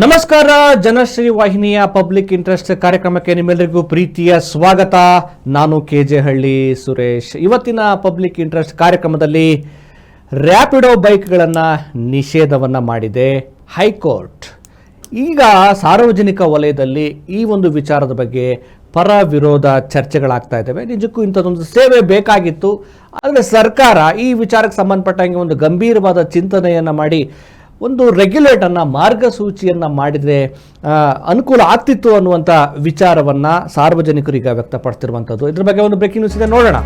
ನಮಸ್ಕಾರ, ಜನಶ್ರೀ ವಾಹಿನಿಯ public interest ಕಾರ್ಯಕ್ರಮಕ್ಕೆ ನಿಮ್ಮೆಲ್ಲರಿಗೂ ಪ್ರೀತಿಯ ಸ್ವಾಗತ. ನಾನು ಕೆ ಜೆ ಹಳ್ಳಿ ಸುರೇಶ್. ಇವತ್ತಿನ ಪಬ್ಲಿಕ್ ಇಂಟ್ರೆಸ್ಟ್ ಕಾರ್ಯಕ್ರಮದಲ್ಲಿ ರ್ಯಾಪಿಡೋ ಬೈಕ್ಗಳನ್ನು ನಿಷೇಧವನ್ನು ಮಾಡಿದೆ ಹೈಕೋರ್ಟ್. ಈಗ ಸಾರ್ವಜನಿಕ ವಲಯದಲ್ಲಿ ಈ ಒಂದು ವಿಚಾರದ ಬಗ್ಗೆ ಪರ ವಿರೋಧ ಚರ್ಚೆಗಳಾಗ್ತಾ ಇದ್ದಾವೆ. ನಿಜಕ್ಕೂ ಇಂಥದ್ದೊಂದು ಸೇವೆ ಬೇಕಾಗಿತ್ತು. ಆದರೆ ಸರ್ಕಾರ ಈ ವಿಚಾರಕ್ಕೆ ಸಂಬಂಧಪಟ್ಟಂಗೆ ಒಂದು ಗಂಭೀರವಾದ ಚಿಂತನೆಯನ್ನು ಮಾಡಿ ಒಂದು ರೆಗ್ಯುಲೇಟನ್ನು ಮಾರ್ಗಸೂಚಿಯನ್ನು ಮಾಡಿದರೆ ಅನುಕೂಲ ಆಗ್ತಿತ್ತು ಅನ್ನುವಂಥ ವಿಚಾರವನ್ನು ಸಾರ್ವಜನಿಕರು ಈಗ ವ್ಯಕ್ತಪಡ್ತಿರುವಂಥದ್ದು ಇದ್ರ ಬಗ್ಗೆ ಒಂದು ಬ್ರೇಕಿಂಗ್ ನ್ಯೂಸ್ ಇದೆ, ನೋಡೋಣ.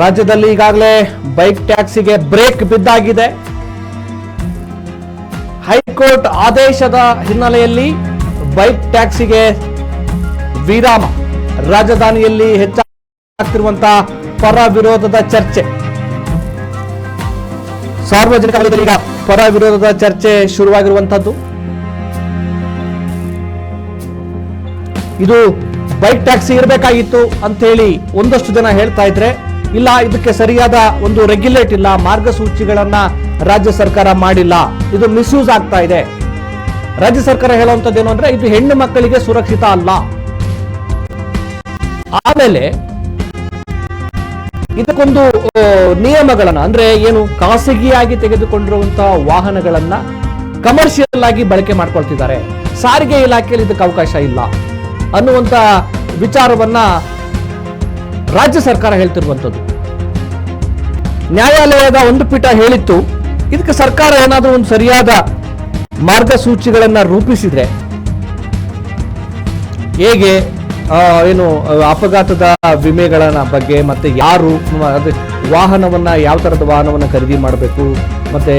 ರಾಜ್ಯದಲ್ಲಿ ಈಗಾಗಲೇ ಬೈಕ್ ಟ್ಯಾಕ್ಸಿಗೆ ಬ್ರೇಕ್ ಬಿದ್ದಾಗಿದೆ. ಹೈಕೋರ್ಟ್ ಆದೇಶದ ಹಿನ್ನೆಲೆಯಲ್ಲಿ ಬೈಕ್ ಟ್ಯಾಕ್ಸಿಗೆ ವಿರಾಮ. ರಾಜಧಾನಿಯಲ್ಲಿ ಹೆಚ್ಚಾಗ್ತಿರುವಂತಹ ಪರ ವಿರೋಧದ ಚರ್ಚೆ. ಸಾರ್ವಜನಿಕ ಈಗ ಪರ ವಿರೋಧದ ಚರ್ಚೆ ಶುರುವಾಗಿರುವಂತದ್ದು ಇದು ಬೈಕ್ ಟ್ಯಾಕ್ಸಿ ಇರಬೇಕಾಗಿತ್ತು ಅಂತ ಹೇಳಿ ಒಂದಷ್ಟು ಜನ ಹೇಳ್ತಾ ಇದ್ರೆ, ಇಲ್ಲ, ಇದಕ್ಕೆ ಸರಿಯಾದ ಒಂದು ರೆಗ್ಯುಲೇಟ್ ಇಲ್ಲ, ಮಾರ್ಗಸೂಚಿಗಳನ್ನ ರಾಜ್ಯ ಸರ್ಕಾರ ಮಾಡಿಲ್ಲ. ಇದು ಮಿಸ್ಯೂಸ್ ಆಗ್ತಾ ಇದೆ. ರಾಜ್ಯ ಸರ್ಕಾರ ಹೇಳುವಂಥದ್ದು ಏನು ಅಂದ್ರೆ, ಇದು ಹೆಣ್ಣು ಮಕ್ಕಳಿಗೆ ಸುರಕ್ಷಿತ ಅಲ್ಲ. ಆಮೇಲೆ ಇದಕ್ಕೊಂದು ನಿಯಮಗಳನ್ನ, ಅಂದ್ರೆ ಏನು, ಖಾಸಗಿಯಾಗಿ ತೆಗೆದುಕೊಂಡಿರುವಂತಹ ವಾಹನಗಳನ್ನ ಕಮರ್ಷಿಯಲ್ ಆಗಿ ಬಳಕೆ ಮಾಡ್ಕೊಳ್ತಿದ್ದಾರೆ. ಸಾರಿಗೆ ಇಲಾಖೆಯಲ್ಲಿ ಇದಕ್ಕೆ ಅವಕಾಶ ಇಲ್ಲ ಅನ್ನುವಂತ ವಿಚಾರವನ್ನ ರಾಜ್ಯ ಸರ್ಕಾರ ಹೇಳ್ತಿರುವಂಥದ್ದು. ನ್ಯಾಯಾಲಯದ ಒಂದು ಪೀಠ ಹೇಳಿತ್ತು, ಇದಕ್ಕೆ ಸರ್ಕಾರ ಏನಾದರೂ ಒಂದು ಸರಿಯಾದ ಮಾರ್ಗಸೂಚಿಗಳನ್ನ ರೂಪಿಸಿದ್ರೆ ಹೇಗೆ? ಏನು ಅಪಘಾತದ ವಿಮೆಗಳ ಬಗ್ಗೆ ಮತ್ತೆ ಯಾರು ಅದೇ ವಾಹನವನ್ನ ಯಾವ ತರದ ವಾಹನವನ್ನ ಖರೀದಿ ಮಾಡಬೇಕು, ಮತ್ತೆ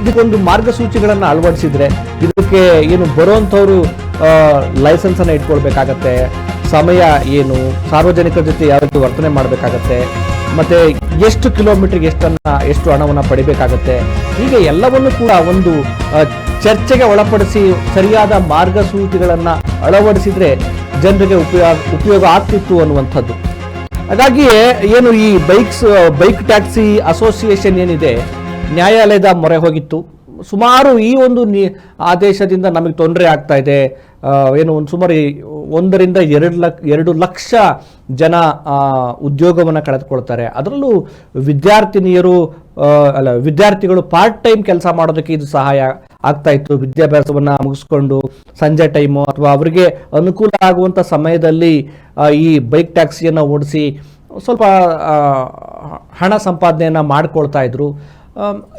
ಇದಕ್ಕೊಂದು ಮಾರ್ಗಸೂಚಿಗಳನ್ನ ಅಳವಡಿಸಿದ್ರೆ ಇದಕ್ಕೆ ಏನು ಬರುವಂಥವ್ರು ಲೈಸೆನ್ಸ್ ಅನ್ನ ಇಟ್ಕೊಳ್ಬೇಕಾಗತ್ತೆ, ಸಮಯ ಏನು, ಸಾರ್ವಜನಿಕರ ಜೊತೆ ಯಾವ ರೀತಿ ವರ್ತನೆ ಮಾಡಬೇಕಾಗತ್ತೆ, ಮತ್ತೆ ಎಷ್ಟು ಕಿಲೋಮೀಟರ್ಗೆ ಎಷ್ಟನ್ನ, ಎಷ್ಟು ಹಣವನ್ನು ಪಡಿಬೇಕಾಗತ್ತೆ, ಹೀಗೆ ಎಲ್ಲವನ್ನು ಕೂಡ ಒಂದು ಚರ್ಚೆಗೆ ಒಳಪಡಿಸಿ ಸರಿಯಾದ ಮಾರ್ಗಸೂಚಿಗಳನ್ನ ಅಳವಡಿಸಿದ್ರೆ ಜನರಿಗೆ ಉಪಯೋಗ ಉಪಯೋಗ ಆಗ್ತಿತ್ತು ಅನ್ನುವಂಥದ್ದು. ಹಾಗಾಗಿಯೇ ಏನು ಈ ಬೈಕ್ಸ್, ಬೈಕ್ ಟ್ಯಾಕ್ಸಿ ಅಸೋಸಿಯೇಷನ್ ಏನಿದೆ, ನ್ಯಾಯಾಲಯದ ಮೊರೆ ಹೋಗಿತ್ತು. ಸುಮಾರು ಈ ಒಂದು ಆದೇಶದಿಂದ ನಮಗೆ ತೊಂದರೆ ಆಗ್ತಾ ಇದೆ. ಏನು ಒಂದು ಸುಮಾರು ಒಂದರಿಂದ ಎರಡು ಲಕ್ಷ ಎರಡು ಲಕ್ಷ ಜನ ಉದ್ಯೋಗವನ್ನು ಕಳೆದುಕೊಳ್ತಾರೆ. ಅದರಲ್ಲೂ ವಿದ್ಯಾರ್ಥಿನಿಯರು ಅಲ್ಲ, ವಿದ್ಯಾರ್ಥಿಗಳು ಪಾರ್ಟ್ ಟೈಮ್ ಕೆಲಸ ಮಾಡೋದಕ್ಕೆ ಇದು ಸಹಾಯ ಆಗ್ತಾ ಇತ್ತು. ವಿದ್ಯಾಭ್ಯಾಸವನ್ನ ಮುಗಿಸ್ಕೊಂಡು ಸಂಜೆ ಟೈಮು ಅಥವಾ ಅವರಿಗೆ ಅನುಕೂಲ ಆಗುವಂಥ ಸಮಯದಲ್ಲಿ ಈ ಬೈಕ್ ಟ್ಯಾಕ್ಸಿಯನ್ನು ಓಡಿಸಿ ಸ್ವಲ್ಪ ಹಣ ಸಂಪಾದನೆಯನ್ನು ಮಾಡ್ಕೊಳ್ತಾ ಇದ್ರು.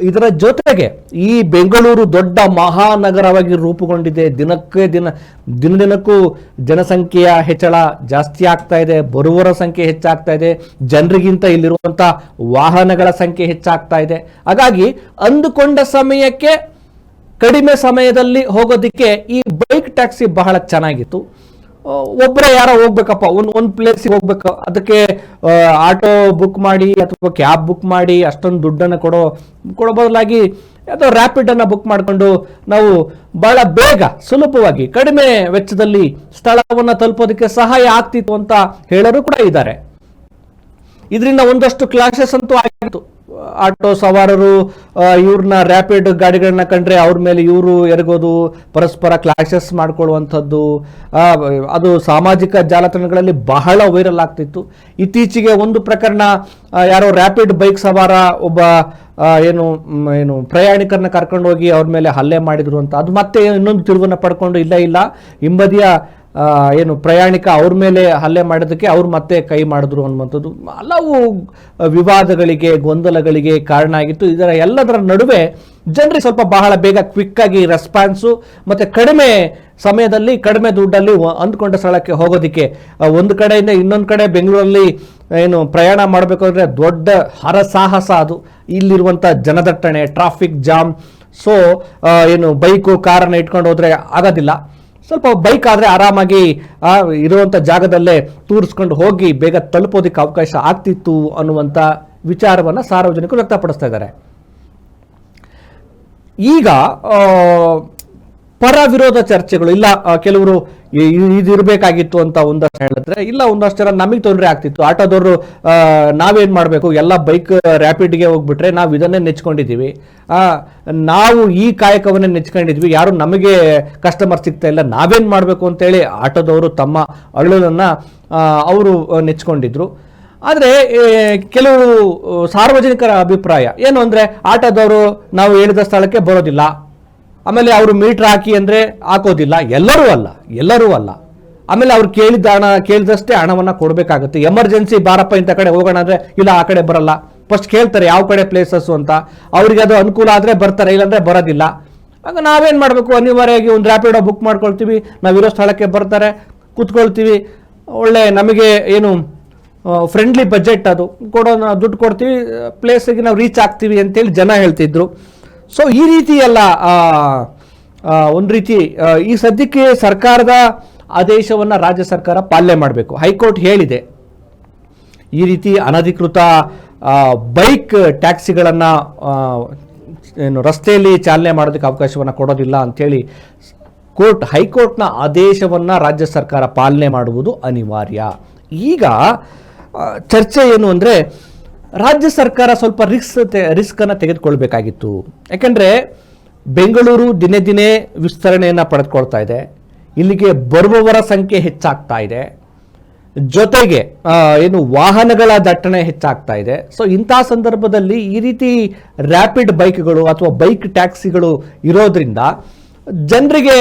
ಇದರ ಜೊತೆಗೆ ಈ ಬೆಂಗಳೂರು ದೊಡ್ಡ ಮಹಾನಗರವಾಗಿ ರೂಪುಗೊಂಡಿದೆ. ದಿನಕ್ಕೆ ದಿನ ದಿನ ದಿನಕ್ಕೂ ಜನಸಂಖ್ಯೆಯ ಹೆಚ್ಚಳ ಜಾಸ್ತಿ ಆಗ್ತಾ ಇದೆ. ಬರುವವರ ಸಂಖ್ಯೆ ಹೆಚ್ಚಾಗ್ತಾ ಇದೆ. ಜನರಿಗಿಂತ ಇಲ್ಲಿರುವಂಥ ವಾಹನಗಳ ಸಂಖ್ಯೆ ಹೆಚ್ಚಾಗ್ತಾ ಇದೆ. ಹಾಗಾಗಿ ಅಂದುಕೊಂಡ ಸಮಯಕ್ಕೆ ಕಡಿಮೆ ಸಮಯದಲ್ಲಿ ಹೋಗೋದಕ್ಕೆ ಈ ಬೈಕ್ ಟ್ಯಾಕ್ಸಿ ಬಹಳ ಚೆನ್ನಾಗಿತ್ತು. ಒಬ್ಬರೇ ಯಾರೋ ಹೋಗ್ಬೇಕಪ್ಪ, ಒಂದು ಒಂದು ಪ್ಲೇಸಿಗೆ ಹೋಗ್ಬೇಕು. ಅದಕ್ಕೆ ಆಟೋ ಬುಕ್ ಮಾಡಿ ಅಥವಾ ಕ್ಯಾಬ್ ಬುಕ್ ಮಾಡಿ ಅಷ್ಟೊಂದು ದುಡ್ಡನ್ನು ಕೊಡೋ ಕೊಡೋ ಬದಲಾಗಿ ಅಥವಾ ರ್ಯಾಪಿಡನ್ನು ಬುಕ್ ಮಾಡಿಕೊಂಡು ನಾವು ಬಹಳ ಬೇಗ, ಸುಲಭವಾಗಿ, ಕಡಿಮೆ ವೆಚ್ಚದಲ್ಲಿ ಸ್ಥಳವನ್ನು ತಲುಪೋದಕ್ಕೆ ಸಹಾಯ ಆಗ್ತಿತ್ತು ಅಂತ ಹೇಳೋರು ಕೂಡ ಇದ್ದಾರೆ. ಇದರಿಂದ ಒಂದಷ್ಟು ಕ್ಲಾಶಸ್ ಅಂತೂ ಆಗಿತ್ತು ಆಟೋ ಸವಾರರು ಇವ್ರನ್ನ ರ್ಯಾಪಿಡ್ ಗಾಡಿಗಳನ್ನ ಕಂಡ್ರೆ ಅವ್ರ ಮೇಲೆ ಇವರು ಎರಗೋದು, ಪರಸ್ಪರ ಕ್ಲಾಶಸ್ ಮಾಡ್ಕೊಳ್ಳುವಂಥದ್ದು. ಅದು ಸಾಮಾಜಿಕ ಜಾಲತಾಣಗಳಲ್ಲಿ ಬಹಳ ವೈರಲ್ ಆಗ್ತಿತ್ತು. ಇತ್ತೀಚೆಗೆ ಒಂದು ಪ್ರಕರಣ ಯಾರೋ ರ್ಯಾಪಿಡ್ ಬೈಕ್ ಸವಾರ ಒಬ್ಬ ಏನು ಏನು, ಪ್ರಯಾಣಿಕರನ್ನ ಕರ್ಕೊಂಡು ಹೋಗಿ ಅವ್ರ ಮೇಲೆ ಹಲ್ಲೆ ಮಾಡಿದ್ರು ಅಂತ. ಅದು ಮತ್ತೆ ಇನ್ನೊಂದು ತಿರುವನ್ನ ಪಡ್ಕೊಂಡು ಇಲ್ಲ ಇಲ್ಲ. ಹಿಂಬದಿಯ ಏನು ಪ್ರಯಾಣಿಕ ಅವ್ರ ಮೇಲೆ ಹಲ್ಲೆ ಮಾಡೋದಕ್ಕೆ ಅವ್ರು ಮತ್ತೆ ಕೈ ಮಾಡಿದ್ರು ಅನ್ನುವಂಥದ್ದು. ಹಲವು ವಿವಾದಗಳಿಗೆ, ಗೊಂದಲಗಳಿಗೆ ಕಾರಣ ಆಗಿತ್ತು. ಇದರ ಎಲ್ಲದರ ನಡುವೆ ಜನರಿಗೆ ಸ್ವಲ್ಪ ಬಹಳ ಬೇಗ ಕ್ವಿಕ್ ಆಗಿ ರೆಸ್ಪಾನ್ಸು ಮತ್ತು ಕಡಿಮೆ ಸಮಯದಲ್ಲಿ, ಕಡಿಮೆ ದುಡ್ಡಲ್ಲಿ ಅಂದ್ಕೊಂಡ ಸ್ಥಳಕ್ಕೆ ಹೋಗೋದಕ್ಕೆ ಒಂದು ಕಡೆಯಿಂದ ಇನ್ನೊಂದು ಕಡೆ ಬೆಂಗಳೂರಲ್ಲಿ ಏನು ಪ್ರಯಾಣ ಮಾಡಬೇಕು ಅಂದರೆ ದೊಡ್ಡ ಹರಸಾಹಸ ಅದು. ಇಲ್ಲಿರುವಂಥ ಜನದಟ್ಟಣೆ ಟ್ರಾಫಿಕ್ ಜಾಮ್ ಸೊ ಏನು ಬೈಕು ಕಾರನ್ನು ಇಟ್ಕೊಂಡು ಹೋದರೆ ಆಗೋದಿಲ್ಲ. ಸ್ವಲ್ಪ ಬೈಕ್ ಆದರೆ ಆರಾಮಾಗಿ ಇರುವಂಥ ಜಾಗದಲ್ಲೇ ತೂರಿಸ್ಕೊಂಡು ಹೋಗಿ ಬೇಗ ತಲುಪೋದಕ್ಕೆ ಅವಕಾಶ ಆಗ್ತಿತ್ತು ಅನ್ನುವಂಥ ವಿಚಾರವನ್ನು ಸಾರ್ವಜನಿಕರು ವ್ಯಕ್ತಪಡಿಸ್ತಾ ಇದ್ದಾರೆ. ಈಗ ಪರ ವಿರೋಧ ಚರ್ಚೆಗಳು. ಇಲ್ಲ ಕೆಲವರು ಇದಿರಬೇಕಾಗಿತ್ತು ಅಂತ ಒಂದಷ್ಟು ಹೇಳಿದ್ರೆ, ಇಲ್ಲ, ಒಂದಷ್ಟು ಜನ ನಮಗೆ ತೊಂದರೆ ಆಗ್ತಿತ್ತು. ಆಟೋದವರು ನಾವೇನು ಮಾಡಬೇಕು? ಎಲ್ಲ ಬೈಕ್ ರ್ಯಾಪಿಡ್ಗೆ ಹೋಗ್ಬಿಟ್ರೆ ನಾವು ಇದನ್ನೇ ನೆಚ್ಕೊಂಡಿದ್ದೀವಿ. ನಾವು ಈ ಕಾಯಕವನ್ನೇ ನೆಚ್ಕೊಂಡಿದ್ವಿ ಯಾರು ನಮಗೆ ಕಸ್ಟಮರ್ ಸಿಗ್ತಾ ಇಲ್ಲ, ನಾವೇನ್ ಮಾಡಬೇಕು ಅಂತೇಳಿ ಆಟೋದವರು ತಮ್ಮ ಅಳುಲನ್ನ ಅವರು ನೆಚ್ಕೊಂಡಿದ್ರು. ಆದರೆ ಕೆಲವು ಸಾರ್ವಜನಿಕರ ಅಭಿಪ್ರಾಯ. ಏನು ಅಂದರೆ, ಆಟೋದವರು ನಾವು ಹೇಳಿದ ಸ್ಥಳಕ್ಕೆ ಬರೋದಿಲ್ಲ. ಆಮೇಲೆ ಅವರು ಮೀಟ್ರ್ ಹಾಕಿ ಅಂದರೆ ಹಾಕೋದಿಲ್ಲ. ಎಲ್ಲರೂ ಅಲ್ಲ ಎಲ್ಲರೂ ಅಲ್ಲ. ಆಮೇಲೆ ಅವ್ರು ಕೇಳಿದ ಹಣ, ಕೇಳಿದಷ್ಟೇ ಹಣವನ್ನು ಕೊಡಬೇಕಾಗುತ್ತೆ. ಎಮರ್ಜೆನ್ಸಿ ಬಾರಪ್ಪ ಇಂಥ ಕಡೆ ಹೋಗೋಣ ಅಂದರೆ ಇಲ್ಲ, ಆ ಕಡೆ ಬರಲ್ಲ. ಫಸ್ಟ್ ಕೇಳ್ತಾರೆ ಯಾವ ಕಡೆ ಪ್ಲೇಸಸ್ಸು ಅಂತ. ಅವ್ರಿಗೆ ಅದು ಅನುಕೂಲ ಆದರೆ ಬರ್ತಾರೆ, ಇಲ್ಲಾಂದರೆ ಬರೋದಿಲ್ಲ. ಆಗ ನಾವೇನು ಮಾಡಬೇಕು? ಅನಿವಾರ್ಯವಾಗಿ ಒಂದು ರ್ಯಾಪಿಡೋ ಬುಕ್ ಮಾಡ್ಕೊಳ್ತೀವಿ. ನಾವಿರೋ ಸ್ಥಳಕ್ಕೆ ಬರ್ತಾರೆ, ಕೂತ್ಕೊಳ್ತೀವಿ. ಒಳ್ಳೆ ನಮಗೆ ಏನು ಫ್ರೆಂಡ್ಲಿ ಬಜೆಟ್ ಅದು. ಕೊಡೋಣ, ದುಡ್ಡು ಕೊಡ್ತೀವಿ. ಪ್ಲೇಸಿಗೆ ನಾವು ರೀಚ್ ಆಗ್ತೀವಿ ಅಂತೇಳಿ ಜನ ಹೇಳ್ತಿದ್ರು. ಸೊ ಈ ರೀತಿ ಎಲ್ಲ ಒಂದು ರೀತಿ ಈ ಸದ್ಯಕ್ಕೆ ಸರ್ಕಾರದ ಆದೇಶವನ್ನು ರಾಜ್ಯ ಸರ್ಕಾರ ಪಾಲನೆ ಮಾಡಬೇಕು. ಹೈಕೋರ್ಟ್ ಹೇಳಿದೆ. ಈ ರೀತಿ ಅನಧಿಕೃತ ಬೈಕ್ ಟ್ಯಾಕ್ಸಿಗಳನ್ನು ಏನು, ರಸ್ತೆಯಲ್ಲಿ ಚಾಲನೆ ಮಾಡೋದಕ್ಕೆ ಅವಕಾಶವನ್ನು ಕೊಡೋದಿಲ್ಲ ಅಂಥೇಳಿ ಕೋರ್ಟ್, ಹೈಕೋರ್ಟ್ನ ಆದೇಶವನ್ನು ರಾಜ್ಯ ಸರ್ಕಾರ ಪಾಲನೆ ಮಾಡುವುದು ಅನಿವಾರ್ಯ. ಈಗ ಚರ್ಚೆ ಏನು ಅಂದರೆ ರಾಜ್ಯ ಸರ್ಕಾರ ಸ್ವಲ್ಪ ರಿಸ್ಕ್ ರಿಸ್ಕನ್ನು ತೆಗೆದುಕೊಳ್ಬೇಕಾಗಿತ್ತು. ಯಾಕೆಂದರೆ ಬೆಂಗಳೂರು ದಿನೇ ದಿನೇ ವಿಸ್ತರಣೆಯನ್ನು ಪಡೆದುಕೊಳ್ತಾ ಇದೆ. ಇಲ್ಲಿಗೆ ಬರುವವರ ಸಂಖ್ಯೆ ಹೆಚ್ಚಾಗ್ತಾ ಇದೆ. ಜೊತೆಗೆ ಏನು ವಾಹನಗಳ ದಟ್ಟಣೆ ಹೆಚ್ಚಾಗ್ತಾ ಇದೆ. ಸೊ ಇಂಥ ಸಂದರ್ಭದಲ್ಲಿ ಈ ರೀತಿ ರ್ಯಾಪಿಡ್ ಬೈಕ್ಗಳು ಅಥವಾ ಬೈಕ್ ಟ್ಯಾಕ್ಸಿಗಳು ಇರೋದ್ರಿಂದ ಜನರಿಗೆ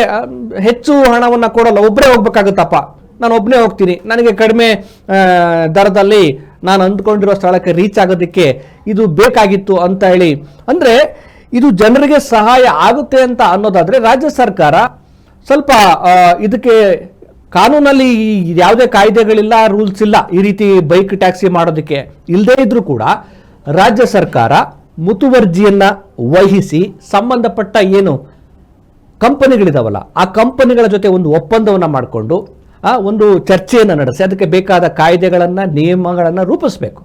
ಹೆಚ್ಚು ಹಣವನ್ನು ಕೊಡಲ್ಲ. ಒಬ್ಬರೇ ಹೋಗ್ಬೇಕಾಗುತ್ತಪ್ಪ. ನಾನು ಒಬ್ಬನೇ ಹೋಗ್ತೀನಿ. ನನಗೆ ಕಡಿಮೆ ದರದಲ್ಲಿ ನಾನು ಅಂದ್ಕೊಂಡಿರೋ ಸ್ಥಳಕ್ಕೆ ರೀಚ್ ಆಗೋದಕ್ಕೆ ಇದು ಬೇಕಾಗಿತ್ತು ಅಂತ ಹೇಳಿ. ಅಂದರೆ ಇದು ಜನರಿಗೆ ಸಹಾಯ ಆಗುತ್ತೆ ಅಂತ ಅನ್ನೋದಾದರೆ ರಾಜ್ಯ ಸರ್ಕಾರ ಸ್ವಲ್ಪ ಇದಕ್ಕೆ ಕಾನೂನಲ್ಲಿ ಯಾವುದೇ ಕಾಯ್ದೆಗಳಿಲ್ಲ ರೂಲ್ಸ್ ಇಲ್ಲ ಈ ರೀತಿ ಬೈಕ್ ಟ್ಯಾಕ್ಸಿ ಮಾಡೋದಕ್ಕೆ. ಇಲ್ಲದೇ ಇದ್ರೂ ಕೂಡ ರಾಜ್ಯ ಸರ್ಕಾರ ಮುತುವರ್ಜಿಯನ್ನು ವಹಿಸಿ ಸಂಬಂಧಪಟ್ಟ ಏನು ಕಂಪನಿಗಳಿದಾವಲ್ಲ, ಆ ಕಂಪನಿಗಳ ಜೊತೆ ಒಂದು ಒಪ್ಪಂದವನ್ನು ಮಾಡಿಕೊಂಡು ಆ ಒಂದು ಚರ್ಚೆಯನ್ನು ನಡೆಸಿ ಅದಕ್ಕೆ ಬೇಕಾದ ಕಾಯ್ದೆಗಳನ್ನು ನಿಯಮಗಳನ್ನು ರೂಪಿಸಬೇಕು.